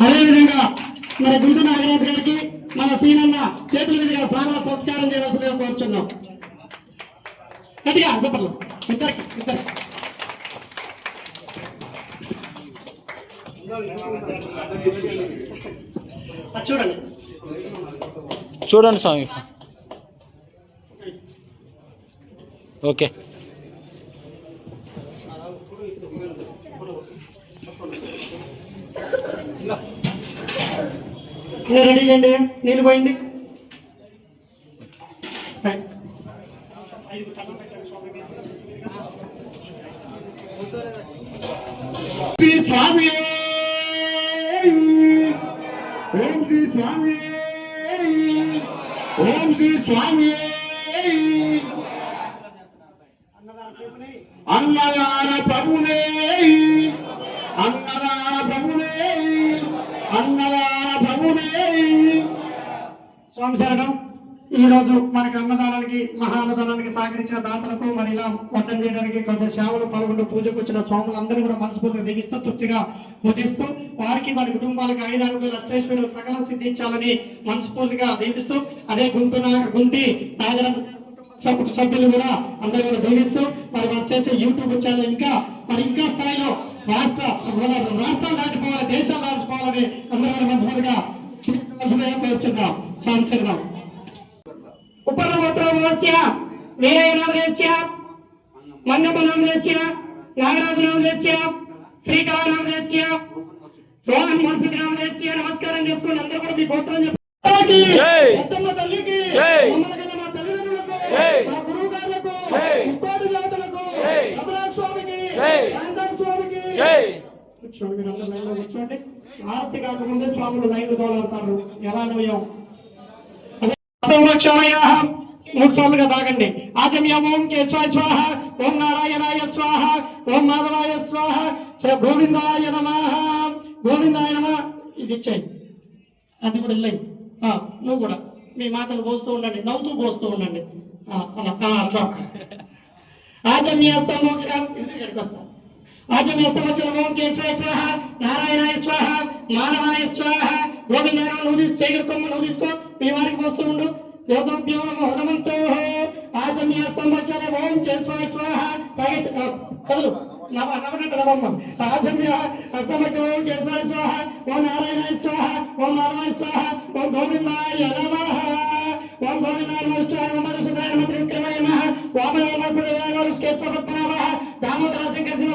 అదేవిధంగా మన గుంటూరు నాగరాజు గారికి మన సీనన్న చేతుల మీదుగా స్నాన సత్కారం చేయవలసిందిగా కోరుచున్నాం. గట్టిగా చెప్పండి. ఇద్దరికి ఇద్దరికి. చూడండి. చూడండి స్వామి. ఓకే. మీరు రెడీ చేయండి. నీళ్ళు పోయింది శ్రీ స్వామి. ఓం శ్రీ స్వామి. ఓం శ్రీ స్వామి. అన్నదాన ప్రభునే అన్నదాన ప్రభునే అన్నదాన స్వామి శరణం ఈ రోజు మనకి అన్నదానానికి మహాన్నదానానికి సహకరించిన దాతలకు మరి ఇలా వడ్డం చేయడానికి కొంత సేవలు పాల్గొంటూ పూజకు వచ్చిన స్వాములందరూ కూడా మనస్ఫూర్తిగా దిగిస్తూ తృప్తిగా పూజిస్తూ వారికి వారి కుటుంబాలకు ఐదారు అష్టేశ్వరులు సకల సిద్ధించాలని మనస్ఫూర్తిగా దీవిస్తూ అదే గుంటు గుంటి సభ్యులు కూడా అందరూ కూడా దీవిస్తూ మరి వారు చేసే యూట్యూబ్ ఛానల్ ఇంకా మరి ఇంకా స్థాయిలో రాష్ట్ర రాష్ట్రాలు దాటిపోవాలి దేశాలు దాటిపోవాలని అందరూ కూడా మనస్ఫూర్తిగా ఉపనగోత్రోభవస్య వీరయనామదేశ్య మన్యపనామదేశ్య నాగరాజునామదేశ్య శ్రీకళానామదేశ్య రోహన్ మనుషునామదేశ్య నమస్కారం చేసుకుని అందరూ కూడా మీ గోత్రం చెప్పండి తల్లికి గురువు గారులకు దేవతలకు స్వామికి స్వామికి కూర్చోండి మీరు అందరూ కూర్చోండి. ఆర్తి కాకముందే స్వాములు లైన్లు తోలాడతారు. ఎలా నోయం మూడు సార్లుగా తాగండి. ఆచమ్య ఓం కేశవాయ స్వాహ. ఓం నారాయణాయ స్వాహ. ఓం మాధవాయ స్వాహ. గోవిందాయ నమః. గోవిందాయ నమ. ఇది ఇచ్చాయి. అది కూడా వెళ్ళాయి నువ్వు కూడా. మీ మాటలు పోస్తూ ఉండండి. నవ్వుతూ పోస్తూ ఉండండి. ఆ, అలా, ఆ, అట్లా ఆచమ్యాస్తం మోక్షం. ఇక్కడికి వస్తా. ఆచమ్యాస్తం వచ్చిన ఓం కేశవాయ స్వాహ నారాయణాయ స్వాహ మానవాయ స్వాహ గోవిందాయ నువ్వు తీసు చేయగొక్కమ్మ నువ్వు తీసుకో మీ వారికి పోస్తూ ఉండు దేవతాభ్యో నమో హనుమంతో ఆచమ్యాస్తం వచ్చిన ఓం కేశవాయ స్వాహ తాగే ఆ, కదులు కేశవాయ స్వాహ ఓం నారాయణాయ స్వాహ ఓం స్వాహ ఓం గోవిందాయ నమః ఓం గోవిందాయ సుధాయ నమః నమః నమః దామోదర సింహ సింహ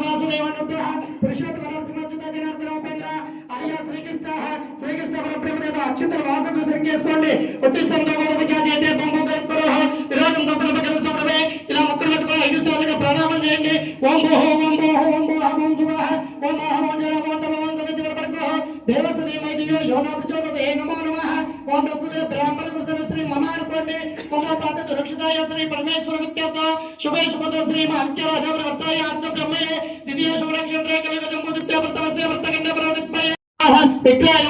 శ్రీకృష్ణ పరబ్రహ్మదేవ అక్షంతల వాసన చేసుకోండి ఉత్తిష్టంతో కూడా విచారం చేయండి బొమ్మ కలుపుకోరో విరోధం గొప్పల పక్కన సమరమే ఇలా ముక్కలు పెట్టుకొని ఐదు సార్లుగా ప్రణామం చేయండి ఓం భోహో ఓం భోహో ఓం భోహ ఓం శుభః ఓం మహా ఓం ఓం తమ ఓం సవిత్ర పరబ్రహ్మ దేవసనే మైదియో ప్రచోదత ఏ నమో నమః ఓం తస్మదే బ్రాహ్మణ కుశల శ్రీ మమ అనుకోండి మమ పాత రక్షితాయ శ్రీ పరమేశ్వర విఖ్యాత శుభే శుభతో శ్రీ మా అంత్య వర్తాయ ఆత్మ బ్రహ్మయే ద్వితీయ శుభరక్షేంద్ర కలిగ జంబుదిత్య వర్తవస్య వర్తగండ పరాదిత్మయ విక్రాయ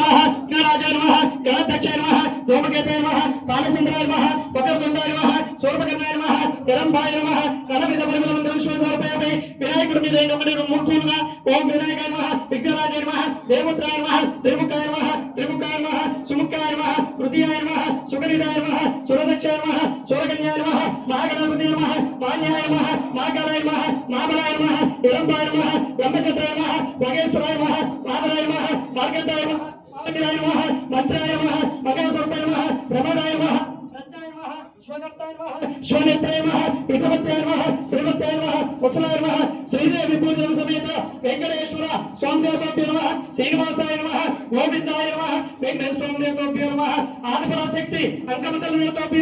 నమః విఘ్నరాజాయ నమః గణాధ్యక్షాయ నమః ధూమకేతాయ నమః బాలచంద్రాయ నమః వక్రతుండాయ నమః శూర్పకర్ణాయ నమః హిరంబాయ నమః రణవిధ పరిమళ మంత్ర విశ్వస్వరూపాయ వినాయకుడి మీద ఒకటి మూడు పూలుగా ఓం వినాయకాయ నమః విఘ్నరాజాయ నమః దేవత్రాయ నమః త్రిముఖాయ నమః త్రిముఖాయ నమః సుముఖాయ నమః హృదయాయ నమః సుగనిదాయ నమః సురదక్షాయ నమః సురగన్యాయ నమః మహాగణాపతి నమః మాన్యాయ మహాకాలాయ మహాబలాయ విలంబాయ బ్రహ్మచంద్రాయ వగేశ్వరాయ మాధరాయ మంత్రాయ నమః మగేశ్వరాయ నమః ప్రమదాయ నమః శివనేత్రాయ నమః విభవత్యాయ నమః శ్రీవత్యాయ నమః వత్సలాయ నమః శ్రీదేవి పూజన సమేత వెంకటేశ్వర స్వామిదేవాభ్యో నమః శ్రీనివాసాయ నమః గోవిందాయ నమః నమః ఆదిపరాశక్తి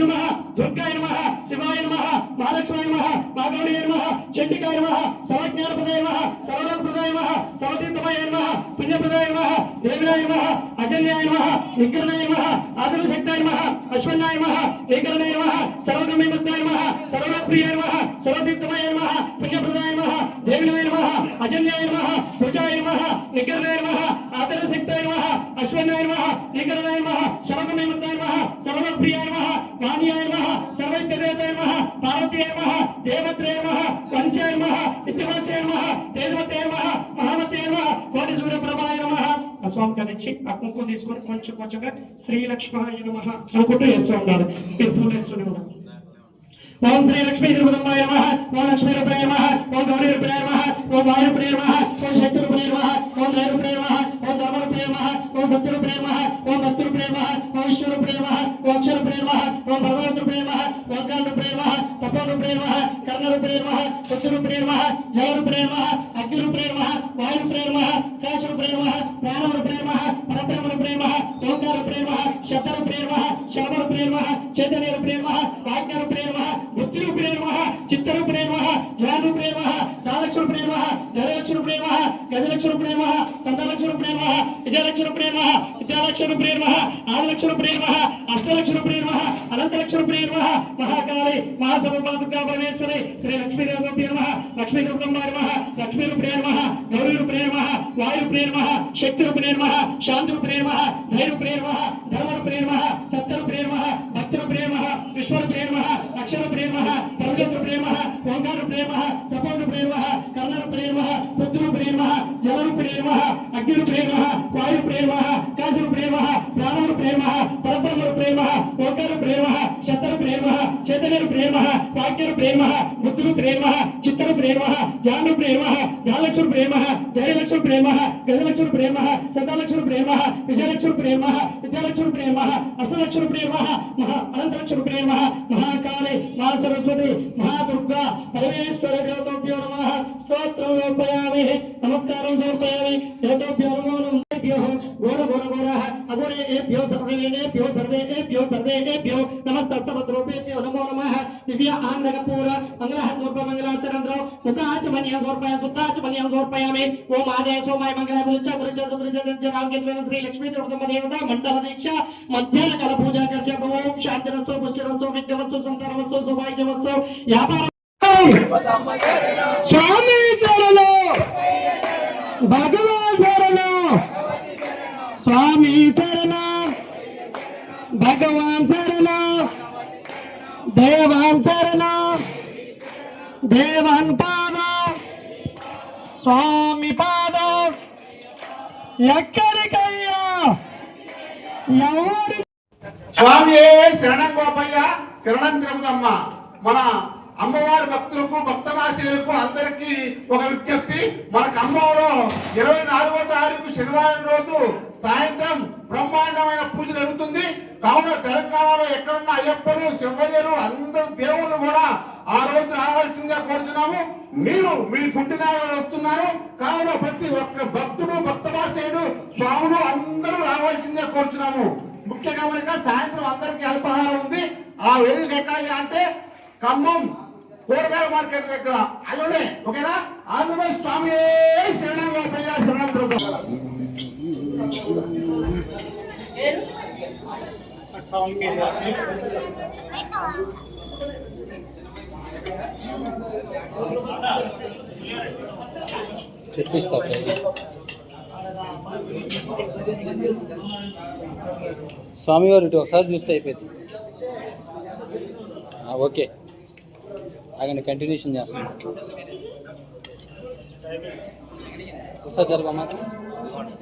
నమః దుర్గాయ నమః శివాయ నమః మహాలక్ష్మాయ నమః మాగౌడియ నమః చండికాయ నమః సర్వజ్ఞానప్రదాయ నమః సర్వలోకప్రదాయ నమః సర్వతీర్థమయ నమః పుణ్యప్రదాయ నమః దేవ్యాయ నమః అజన్యాయ నమః నిగ్రహాయ నమః ఆదిశక్తాయ నమః అశ్వన్నాయ నమః నిగ్రహాయ నమః సర్వగమ్యమత్తాయ నమః సర్వప్రియాయ నమః సర్వతీర్థమయ నమః పుణ్యప్రదాయ నమః దేవినాయ నమః అజన్యాయ నమః పూజాయ నమః నిగ్రహాయ నమః ఆదిశక్తాయ నమః అశ్వన్నాయ నమః నిగ్రహాయ నమః సర్వగమ్యమత్తాయ నమః సర్వప్రియాయ నమః వాణ్యాయ నమః సర్వైక్యదేవతాయ నమః పార్వతీయ నమః దేవత్రేయ నమః వంశాయ నమః నిత్యవాసాయ నమః దేవతే నమః మహామతే నమః ఆ ఇచ్చి ఆ కుంకుమ తీసుకొని కొంచెం కొంచెంగా శ్రీలక్ష్మాయ నమః అనుకుంటూ వేస్తూ ఉండాలి వేస్తూ వేస్తూనే ఉండాలి ఓం శ్రీ లక్ష్మీ దుర్గమ్మాయ నమ ఓం లక్ష్మీ రూపాయ నమ ఓం గౌరీ రూపాయ నమ ఓం వాయు రూపాయ నమ ఓం శక్తి రూపాయ నమ ఓం దయ రూపాయ నమ ఓం ధర్మ రూపాయ నమ ఓం సత్య రూపాయ నమ ఓం భక్తి రూపాయ నమ ఓం ఈశ్వర రూపాయ నమ ఓం అక్షర రూపాయ నమ ఓం భగవత్ రూపాయ నమ ఓం కాండ రూపాయ నమ తపో రూపాయ నమ కర్ణ రూపాయ నమ బుద్ధి రూపాయ నమ జల రూపాయ నమ అగ్ని రూపాయ నమ వాయు రూపాయ నమ కాశ రూపాయ నమ ప్రాణ రూపాయ నమ పరబ్రహ్మ రూపాయ నమ ఓంకార రూపాయ నమ శబ్ద రూపాయ నమ శరణ రూపాయ నమ చైతన్య రూపాయ నమ వాజ్ఞ రూపాయ నమ బుద్ధి రూపాయ ఓంకార ప్రేమ శబ్దర ప్రేమ శ్రవణ ప్రేమ నమ ప్రేమ రూపాయ ప్రేమ బుద్ధిరు ప్రేమ చిత్తరు ప్రేమ జ్ఞాను ప్రేమ సంతలక్ష ప్రేమ నమ ప్రేమ రూపాయ ప్రేమ విద్యాలక్ష ప్రేమ నమ ప్రేమ రూపాయ ప్రేమ అష్టలక్ష ప్రేమ నమ ప్రేమ రూపాయ ప్రేమ మహాకాళి మహాసభ దుర్గా పరమేశ్వరి శ్రీ లక్ష్మీ నమ లక్ష్మీ నమ లక్ష్మీ ప్రేమ గౌరీ రూపాయ నమ వాయు రూపాయ నమ శక్తి రూపాయ నమ శాంతి నమ ధైర్య రూపాయ నమ ధర్మ రూపాయ నమ సత్య రూపాయ నమ భక్తి నమ నమ అక్షర నమ పరమేశ్వర నమ ఓంకార నమ తపో నమ కర్ణ నమ బుద్ధి నమ నమ నమ వాయు రూపాయ నమ కాశ రూపాయ నమ ప్రాణ రూపాయ నమ పరబ్రహ్మ రూపాయ నమ ఓంకార రూపాయ నమ శత రూపాయ నమ చైతన్య రూపాయ నమ వాక్య రూపాయ నమ బుద్ధి రూపాయ నమ చిత్త రూపాయ నమ జ్ఞాన రూపాయ నమ జ్ఞానలక్ష్మి ప్రేమ ధైర్యలక్ష్మి ప్రేమ గజలక్ష్మి ప్రేమ శతలక్ష్మి ప్రేమ విజయలక్ష్మి ప్రేమ విద్యాలక్ష్మి ప్రేమ అష్టలక్ష్మి ప్రేమ మహా అనంతలక్ష్మి ప్రేమ మహాకాళి మహా సరస్వతి మహాదుర్గా పరమేశ్వర దేవతోభ్యో నమ. స్తోత్రం లోపయామి నమస్కారం సమర్పయామి. దేవతోభ్యో నమో. सर्वेभ्यो घोर घोर घोरः सर्वे सर्वेभ्यो सर्वेभ्यो सर्वेभ्यो नमस्तस्तमद्रूपेभ्यो नमो नमः। दिव्य आन्नकपूर मङ्गलः स्वल्पमङ्गलाचरन्द्रो मुखाच मन्या समर्पया सुताच मन्या में ओम आदय सो माय मंगला गुरुच सुकृच के द्वारा श्री लक्ष्मी त्रिपुटम देवता, मंडल दीक्षा मध्य कल पूजा कर्ष्य ओम शांति रसो पुष्टि रसो विद्य रसो शान्तिरस्तु पुष्टिरस्तु सौभाग्य संतानवस्तु सौभाग्यवस्तु पर स्वामी शरणो भगवान స్వామి శరణ భగవాన్ శరణ దేవాన్ శరణ దేవన్ పాద స్వామి పాద. ఎక్కడికయ్యా? ఎవరి? స్వామి శరణం గోపయ్య శరణం తిరుపతమ్మ మన అమ్మవారి భక్తులకు భక్తవాసీలకు అందరికీ ఒక విజ్ఞప్తి. మనకు ఖమ్మంలో ఇరవై నాలుగో తారీఖు శనివారం రోజు సాయంత్రం బ్రహ్మాండమైన పూజ జరుగుతుంది. కావున తెలంగాణలో ఎక్కడున్న అయ్యప్పలు శివయ్యలు అందరూ దేవుళ్ళు కూడా ఆ రోజు రావాల్సిందిగా కోరుచున్నాము. మీరు మీ తుంటినా వస్తున్నారు. కావున ప్రతి ఒక్క భక్తుడు భక్తవాసీయుడు స్వాములు అందరూ రావాల్సిందిగా కోరుచున్నాము. ముఖ్య గమనిక సాయంత్రం అందరికీ అల్పాహారం ఉంది. ఆ వేదిక ఎక్కడ అంటే ఖమ్మం కూరగాయల మార్కెట్ దగ్గర. అల్లుడే ఓకేనా? ఆంధ్రప్రదేశ్ స్వామి శరణం ప్రజా శరణం చెప్పిస్తా స్వామివారు ఒకసారి చూస్తే అయిపోయింది. ఓకే. ఆగండి కంటిన్యూషన్ చేస్తాం ఒకసారి జరగమ్మా సంజాతి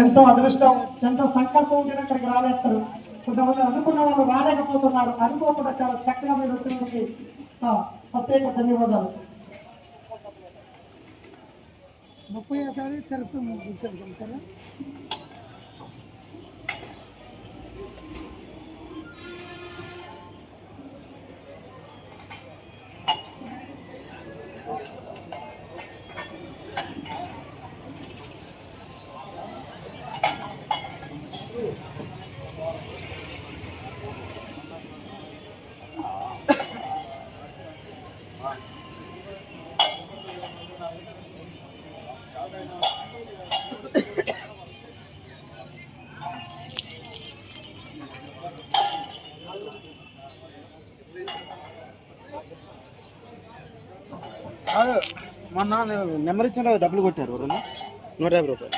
ఎంతో అదృష్టం ఎంతో సంకల్పం ఉంటే అక్కడికి రాలేస్తారు. సో కాబట్టి అనుకున్న వాళ్ళు రాలేకపోతున్నారు. అనుకోకుండా చాలా చక్కగా మీరు వచ్చినందుకు ప్రత్యేక ధన్యవాదాలు. ముప్పై తారీఖు తిరుపతి ఇక్కడికి వెళ్తారా మొన్న నెంబర్ ఇచ్చిన డబ్బులు కొట్టారు ఎవరన్నా? నూట యాభై రూపాయలు.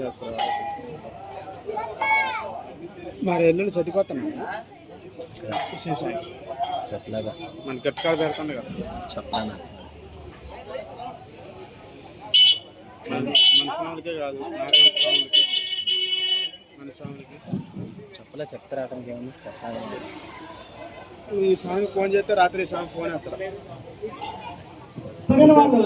చేసుకోవాలి. మరి ఎల్లుండి సతికొస్తాను చేసాయి చెప్పలేదా? మన గట్టికాడ పెడుతుంది కదా. చెప్పలేనా మన మన స్వాములకే కాదు నారాయణ స్వాములకి. మన స్వాములకి. చెప్పలే చెప్తారా అతనికి ఏమన్నా? చెప్పాలి? ఈ స్వామికి ఫోన్ చేస్తే రాత్రి ఈ స్వామి ఫోన్ వేస్తారు. మిగిలిన వాళ్ళు